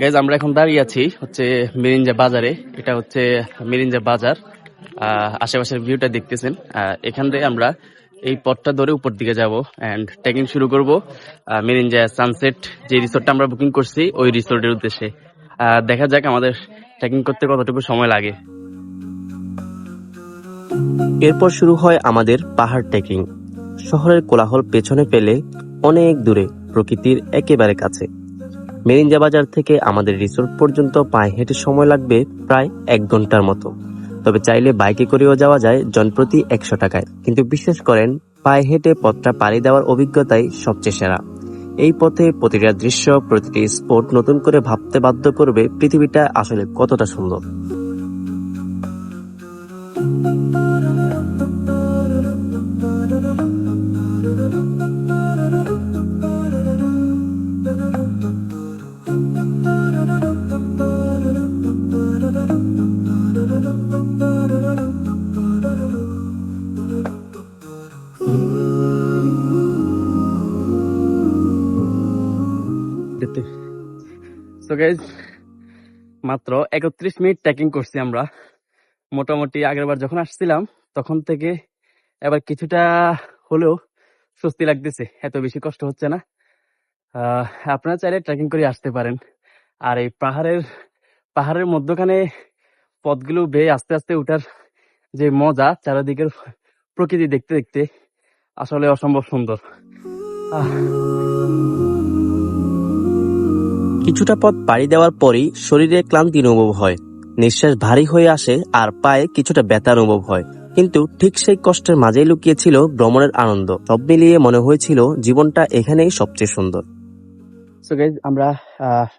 Guys আমরা এখন দাঁড়িয়ে আছি হচ্ছে মিরিঞ্জা বাজারে। এটা হচ্ছে মিরিঞ্জা বাজার। আশেপাশের ভিউটা দেখতেছেন। এখান থেকে আমরা এই পথটা ধরে উপর দিকে যাব এন্ড ট্রেকিং শুরু করব। মিরিঞ্জা সানসেট যে রিসোর্টটা আমরা বুকিং করছি, ওই রিসোর্টের উদ্দেশ্যে। দেখা যাক আমাদের ট্রেকিং করতে কতটুকু সময় লাগে। এরপর শুরু হয় আমাদের পাহাড় ট্রেকিং শহরের কোলাহল পেছনে পেলে অনেক দূরে প্রকৃতির একেবারে কাছে। মেরিঞ্জা বাজার থেকে আমাদের রিসোর্ট পর্যন্ত পায়ে হেঁটে সময় লাগবে প্রায় এক ঘণ্টার মতো। তবে চাইলে বাইকে করেও যাওয়া যায় জনপ্রতি একশো টাকায়। কিন্তু বিশ্বাস করেন, পায়ে হেঁটে পথটা পাড়ি দেওয়ার অভিজ্ঞতাই সবচেয়ে সেরা। এই পথে প্রতিটা দৃশ্য, প্রতিটি স্পট নতুন করে ভাবতে বাধ্য করবে পৃথিবীটা আসলে কতটা সুন্দর। গাইজ মাত্র একত্রিশ মিনিট ট্রেকিং করছি আমরা। মোটামুটি আগেরবার যখন আসছিলাম, তখন থেকে এবার কিছুটা হলেও স্বস্তি লাগতেছে। এত বেশি কষ্ট হচ্ছে না। আপনারা চাইলে ট্রেকিং করে আসতে পারেন। আর এই পাহাড়ের পাহাড়ের মধ্যখানে পথগুলো বেয়ে আস্তে আস্তে উঠার যে মজা, চারিদিকের প্রকৃতি দেখতে দেখতে আসলে অসম্ভব সুন্দর। আহ কিছুটা পথ পাড়ি দেওয়ার পরই শরীরে ক্লান্তি অনুভব হয়। নিঃশ্বাস ভারী হয়ে আসে আর পায়ে কিছুটা ব্যথা অনুভব হয়। কিন্তু ঠিক সেই কষ্টের মাঝেই লুকিয়েছিল ভ্রমণের আনন্দ। সব মিলিয়ে মনে হয়েছিল জীবনটা এখানেই সবচেয়ে সুন্দর। আমরা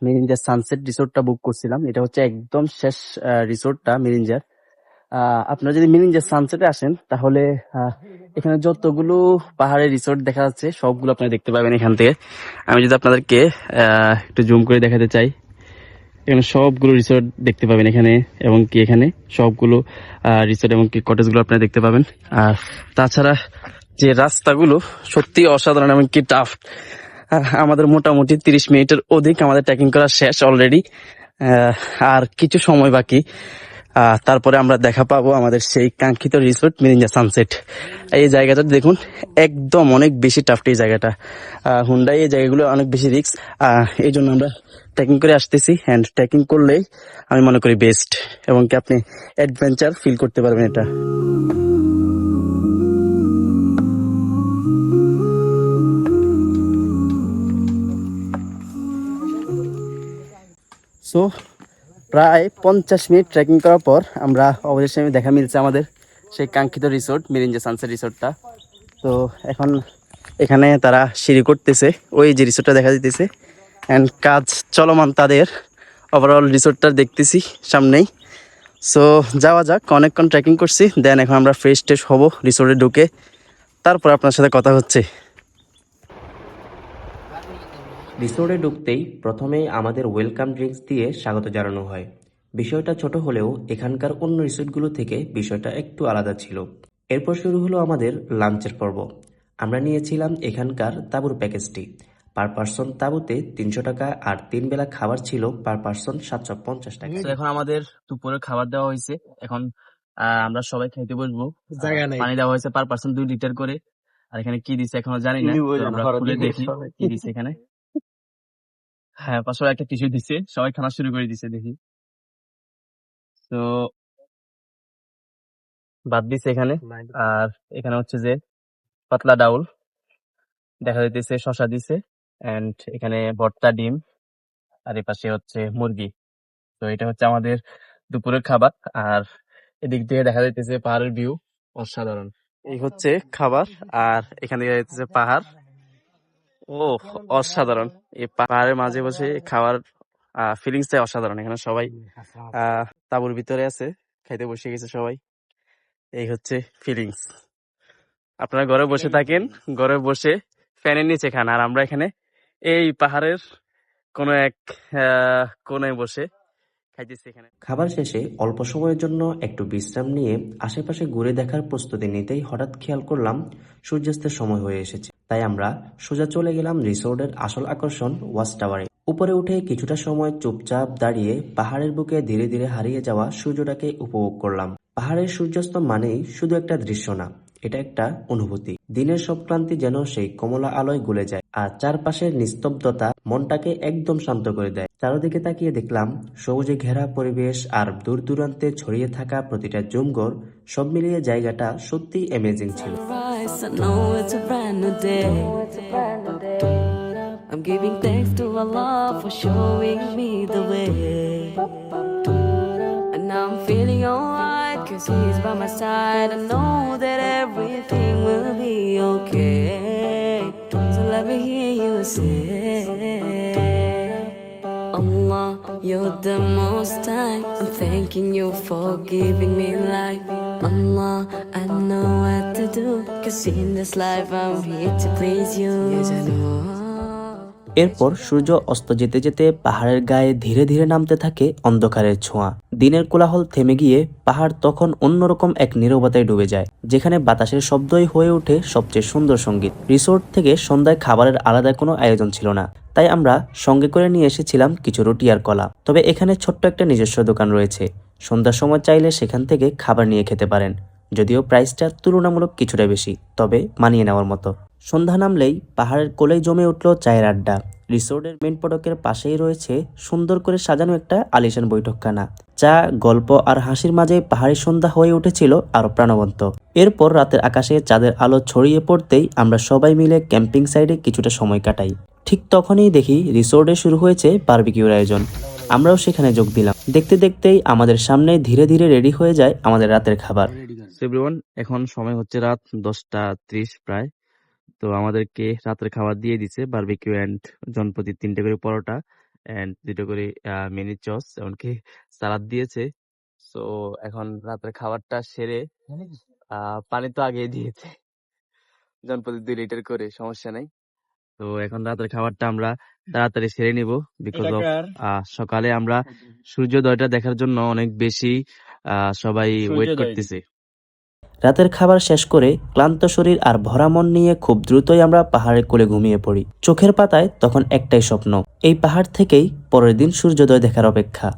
মিরিঞ্জার সানসেট রিসোর্টটা বুক করছিলাম। এটা হচ্ছে একদম শেষ রিসোর্টটা মিরিঞ্জার। আপনারা যদি মিরিঞ্জার সানসেটে আসেন, তাহলে এখানে যতগুলো পাহাড়ের রিসোর্ট দেখা যাচ্ছে, সবগুলো আপনারা দেখতে পাবেন এখান থেকে। আমি যদি আপনাদেরকে একটু জুম করে দেখাতে চাই, এখানে সবগুলো রিসোর্ট দেখতে পাবেন এখানে, এবং কি এখানে, সবগুলো রিসোর্ট এবং কি কটেজগুলো আপনারা দেখতে পাবেন। আর তাছাড়া যে রাস্তাগুলো সত্যি অসাধারণ এবং কি টাফ আমাদের মোটামুটি তিরিশ মিনিটের অধিক আমাদের ট্রেকিং করা শেষ অলরেডি আর কিছু সময় বাকি। তারপরে আমরা দেখা পাবো আমাদের সেই কাঙ্ক্ষিত রিসোর্ট মিরিঞ্জা সানসেট এই জায়গাটা দেখুন, একদম অনেক বেশি টাফ এই জায়গাটা। হুন্ডাই এই জায়গাগুলো অনেক বেশি রিস্ক এই জন্য আমরা ট্রেকিং করে আসতেছি অ্যান্ড ট্রেকিং করলেই আমি মনে করি বেস্ট এবং কি আপনি অ্যাডভেঞ্চার ফিল করতে পারবেন এটা। সো প্রায় পঞ্চাশ মিনিট ট্রেকিং করার পর আমরা অবশেষে দেখা মিলছে আমাদের সেই কাঙ্ক্ষিত রিসোর্ট মিরিঞ্জা সানসেট রিসোর্টটা তো এখন এখানে তারা সিঁড়ি করতেছে, ওই যে রিসোর্টটা দেখা দিতেছে অ্যান্ড কাজ চলমান তাদের। ওভারঅল রিসোর্টটা দেখতেছি সামনেই। সো যাওয়া যাক, অনেকক্ষণ ট্রেকিং করছি। দেন এখন আমরা ফ্রেশ ট্রেশ হব রিসোর্টে ঢুকে। তারপর আপনার সাথে কথা হচ্ছে। রিসোর্টে ঢুকতেই প্রথমেই আমাদের ওয়েলকাম ড্রিঙ্কস দিয়ে স্বাগত জানানো হয়। বিষয়টা ছোট হলেও এখানকার অন্য রিসোর্টগুলো থেকে বিষয়টা একটু আলাদা ছিল। এরপর শুরু হলো আমাদের লাঞ্চের পর্ব। আমরা নিয়েছিলাম এখানকার তাঁবুর প্যাকেজটি পার পার্সন তাঁবুতে তিনশো টাকা আর তিন বেলা খাবার ছিল পার পার্সন সাতশো পঞ্চাশ টাকা। তো এখন আমাদের দুপুরের খাবার দেওয়া হয়েছে। এখন আহ, আমরা সবাই খাইতে বসবো। জায়গা নেই। পানি দেওয়া হয়েছে পার পার্সন দুই লিটার করে। আর এখানে কি দিছে এখনও জানি না। আমরা খুলে দেখি কি দিছে এখানে। হ্যাঁ পাশে একটা টিস্যু দিছে সবাই খানা শুরু করে দিছে দেখি। তো বাদ দিছে এখানে। আর এখানে হচ্ছে যে পাতলা ডাউল দেখা যাইতেছে শশা দিছে এন্ড এখানে ভর্তা ডিম আর এ পাশে হচ্ছে মুরগি। তো এটা হচ্ছে আমাদের দুপুরের খাবার। আর এদিক দিয়ে দেখা যাইতেছে পাহাড়ের ভিউ অসাধারণ। এই হচ্ছে খাবার আর এখানে দেখা যাইতেছে পাহাড়। ও অসাধারণ। এই পাহাড়ের মাঝে বসে খাওয়ার ফিলিংসটাই অসাধারণ। এখানে সবাই আহ তাঁবুর ভিতরে আছে খাইতে বসে গেছে সবাই। এই হচ্ছে ফিলিংস আপনারা ঘরে বসে থাকেন ঘরে বসে ফ্যানের নিচে খান। আর আমরা এখানে এই পাহাড়ের কোনো এক আহ, কোনায় বসে খাইতেছি এখানে। খাবার শেষে অল্প সময়ের জন্য একটু বিশ্রাম নিয়ে আশেপাশে ঘুরে দেখার প্রস্তুতি নিতেই হঠাৎ খেয়াল করলাম সূর্যাস্তের সময় হয়ে এসেছে। তাই আমরা সোজা চলে গেলাম রিসোর্টের আসল আকর্ষণ ওয়াচ টাওয়ারে। উপরে উঠে কিছুটা সময় চুপচাপ দাঁড়িয়ে পাহাড়ের বুকে ধীরে ধীরে হারিয়ে যাওয়া সূর্যটাকে উপভোগ করলাম। পাহাড়ের সূর্যাস্ত মানেই শুধু একটা দৃশ্য না, এটা একটা অনুভূতি। দিনের সব ক্লান্তি যেন সেই কমলা আলোয় গলে যায়, আর চারপাশের নিস্তব্ধতা মনটাকে একদম শান্ত করে দেয়। চারদিকে তাকিয়ে দেখলাম সবুজে ঘেরা পরিবেশ আর দূর দূরান্তে ছড়িয়ে থাকা প্রতিটা জুমঘর, সব মিলিয়ে জায়গাটা সত্যি অ্যামেজিং ছিল। I know it's a brand new day. I'm giving thanks to Allah for showing me the way. And now I'm feeling alright, cause He's by my side. I know that everything will be okay. So let me hear you say, Allah, you're the most high. I'm thanking you for giving me life. Allah, I know what to do. Cause in this life I'm here to please you. Yes, I know. এরপর সূর্য অস্ত যেতে যেতে পাহাড়ের গায়ে ধীরে ধীরে নামতে থাকে অন্ধকারের ছোঁয়া। দিনের কোলাহল থেমে গিয়ে পাহাড় তখন অন্যরকম এক নীরবতায় ডুবে যায়, যেখানে বাতাসের শব্দই হয়ে ওঠে সবচেয়ে সুন্দর সংগীত। রিসোর্ট থেকে সন্ধ্যায় খাবারের আলাদা কোনো আয়োজন ছিল না, তাই আমরা সঙ্গে করে নিয়ে এসেছিলাম কিছু রুটি আর কলা। তবে এখানে ছোট্ট একটা নিজস্ব দোকান রয়েছে, সন্ধ্যার সময় চাইলে সেখান থেকে খাবার নিয়ে খেতে পারেন, যদিও প্রাইসটা তুলনামূলক কিছুটা বেশি, তবে মানিয়ে নেওয়ার মতো। সন্ধ্যা নামলেই পাহাড়ের কোলেই জমে উঠল চায়ের আড্ডা। রিসোর্টের মেন ফটকের পাশেই রয়েছে সুন্দর করে সাজানো একটা আলিশান বৈঠকখানা। চা গল্প আর হাসির মাঝে পাহাড়ি সন্ধ্যা হয়ে উঠেছিল আরও প্রাণবন্ত। এরপর রাতের আকাশে চাঁদের আলো ছড়িয়ে পড়তেই আমরা সবাই মিলে ক্যাম্পিং সাইডে কিছুটা সময় কাটাই। ঠিক তখনই দেখি রিসোর্টে শুরু হয়েছে বারবিকিউর আয়োজন। আমরাও সেখানে যোগ দিলাম। দেখতে দেখতেই আমাদের সামনে ধীরে ধীরে রেডি হয়ে যায় আমাদের রাতের খাবার। এখন সময় হচ্ছে রাত দশটা ত্রিশ প্রায়। তো আমাদেরকে রাতের খাবার দিয়ে দিছে বারবিকিউ অ্যান্ড জনপ্রতি তিনটে করে পরোটা অ্যান্ড দুটো করে মিনি চস এমনকি সালাদ দিয়েছে। সো এখন রাতের খাবারটা সেরে পানি তো আগেই দিয়েছে। জনপ্রতি দুই লিটার করে সমস্যা নাই। তো এখন রাতের খাবারটা আমরা তাড়াতাড়ি সেরে নিব বিকজ অফ সকালে আমরা সূর্যোদয়টা দেখার জন্য অনেক বেশি আহ, সবাই ওয়েট করতেছে। রাতের খাবার শেষ করে ক্লান্ত শরীর আর ভরা মন নিয়ে খুব দ্রুতই আমরা পাহাড়ের কোলে ঘুমিয়ে পড়ি। চোখের পাতায় তখন একটাই স্বপ্ন, এই পাহাড় থেকেই পরের দিন সূর্যোদয় দেখার অপেক্ষা।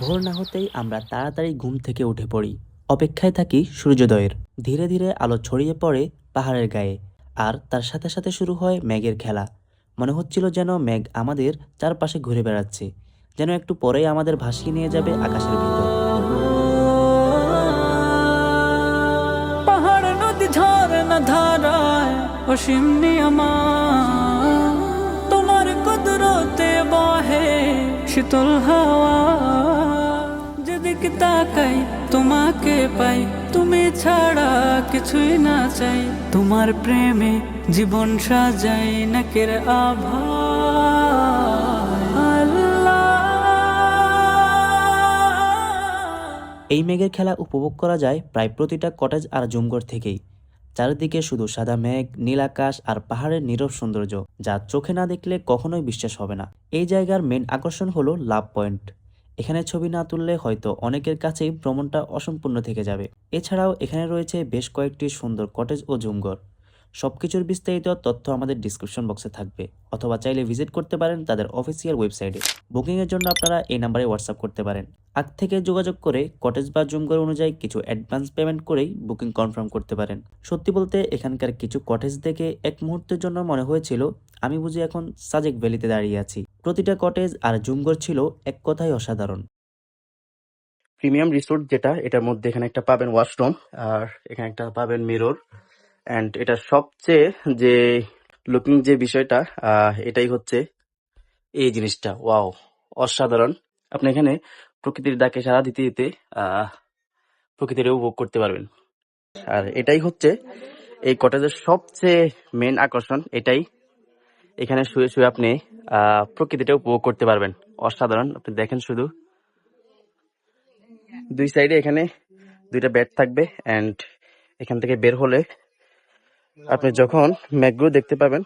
ভোর না হতেই আমরা তাড়াতাড়ি ঘুম থেকে উঠে পড়ি। অপেক্ষায় থাকি সূর্যোদয়ের। ধীরে ধীরে আলো ছড়িয়ে পড়ে পাহাড়ের গায়ে। আর তার সাথে সাথে শুরু হয় মেঘের খেলা। মনে হচ্ছিল যেন মেঘ আমাদের চারপাশে ঘুরে বেড়াচ্ছে, যেন একটু পরেই আমাদের ভাসিয়ে নিয়ে যাবে আকাশের ভিতর। পাহাড় নদী ঝর্ণা ধারায় অসীম নিয়মান তোমার কুদরতে বহে শীতল হাওয়া। যেদিকে তাকাই, তোমাকে পাই তুমি ছাড়া কিছুই না চাই। তোমার প্রেমে জীবন সাজাই নাকের আভা এই মেঘের খেলা উপভোগ করা যায় প্রায় প্রতিটা কটেজ আর জুমঘর থেকেই। চারিদিকে শুধু সাদা মেঘ, নীল আকাশ আর পাহাড়ের নীরব সৌন্দর্য, যা চোখে না দেখলে কখনোই বিশ্বাস হবে না। এই জায়গার মেন আকর্ষণ হলো লাভ পয়েন্ট। এখানে ছবি না তুললে হয়তো অনেকের কাছেই ভ্রমণটা অসম্পূর্ণ থেকে যাবে। এছাড়াও এখানে রয়েছে বেশ কয়েকটি সুন্দর কটেজ ও জুমঘর। সবকিছুর বিস্তারিত তথ্য আমাদের ডিসক্রিপশন বক্সে থাকবে। অথবা চাইলে ভিজিট করতে পারেন তাদের অফিসিয়াল ওয়েবসাইটে বুকিংয়ের জন্য আপনারা এই নাম্বারে হোয়াটসঅ্যাপ করতে পারেন। আগ থেকে যোগাযোগ করে কটেজ বা জুমঘর অনুযায়ী কিছু অ্যাডভান্স পেমেন্ট করেই বুকিং কনফার্ম করতে পারেন। সত্যি বলতে এখানকার কিছু কটেজ দেখে এক মুহূর্তের জন্য মনে হয়েছিল, আমি বুঝি এখন সাজেক ভ্যালিতে দাঁড়িয়ে আছি। প্রতিটা কটেজ আর জুমঘর ছিল এক কথাই অসাধারণ। প্রিমিয়াম রিসোর্ট যেটা, এটার মধ্যে এখানে একটা পাবেন ওয়াশরুম আর এখানে একটা পাবেন মিরর অ্যান্ড এটা সবচেয়ে যে লুকিং যে বিষয়টা এটাই হচ্ছে এই জিনিসটা। ওয়াও অসাধারণ। আপনি এখানে প্রকৃতির ডাকে সারা দিতে দিতে প্রকৃতির উপভোগ করতে পারবেন। আর এটাই হচ্ছে এই কটেজের সবচেয়ে মেন আকর্ষণ, এটাই। এখানে শুয়ে শুয়ে আপনি প্রকৃতিটা উপভোগ করতে পারবেন। অসাধারণ। আপনি দেখেন শুধু। দুই সাইডে এখানে দুইটা বেড থাকবে অ্যান্ড এখান থেকে বের হলে আপনি যখন ম্যাকগুলো দেখতে পাবেন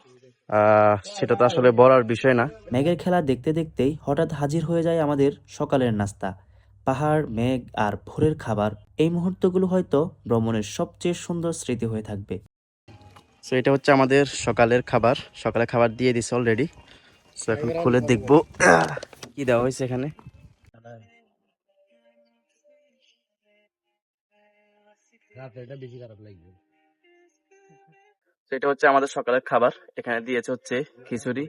সেটা তো আসলে বলার বিষয় না। মেঘের খেলা দেখতে দেখতেই হঠাৎ হাজির হয়ে যায় আমাদের সকালের নাস্তা। পাহাড় মেঘ আর ভোরের খাবার এই মুহূর্তগুলো হয়তো ভ্রমণের সবচেয়ে সুন্দর স্মৃতি হয়ে থাকবে। সো এটা হচ্ছে আমাদের সকালের খাবার। সকালের খাবার দিয়ে দিছে অলরেডি এখন খুলে দেখব। কি দেওয়া হয়েছে এখানে? এটা হচ্ছে আমাদের সকালের খাবার। এখানে দিয়েছে হচ্ছে খিচুড়ি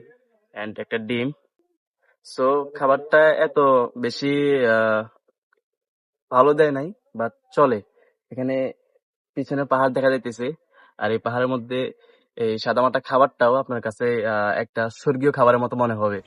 এন্ড একটা ডিম। সো খাবারটা এত বেশি আহ, ভালো দেয় নাই বাট চলে। এখানে পিছনে পাহাড় দেখা যাইতেছে। আর এই পাহাড়ের মধ্যে এই সাদামাটা খাবারটাও আপনার কাছে আহ, একটা স্বর্গীয় খাবারের মতো মনে হবে।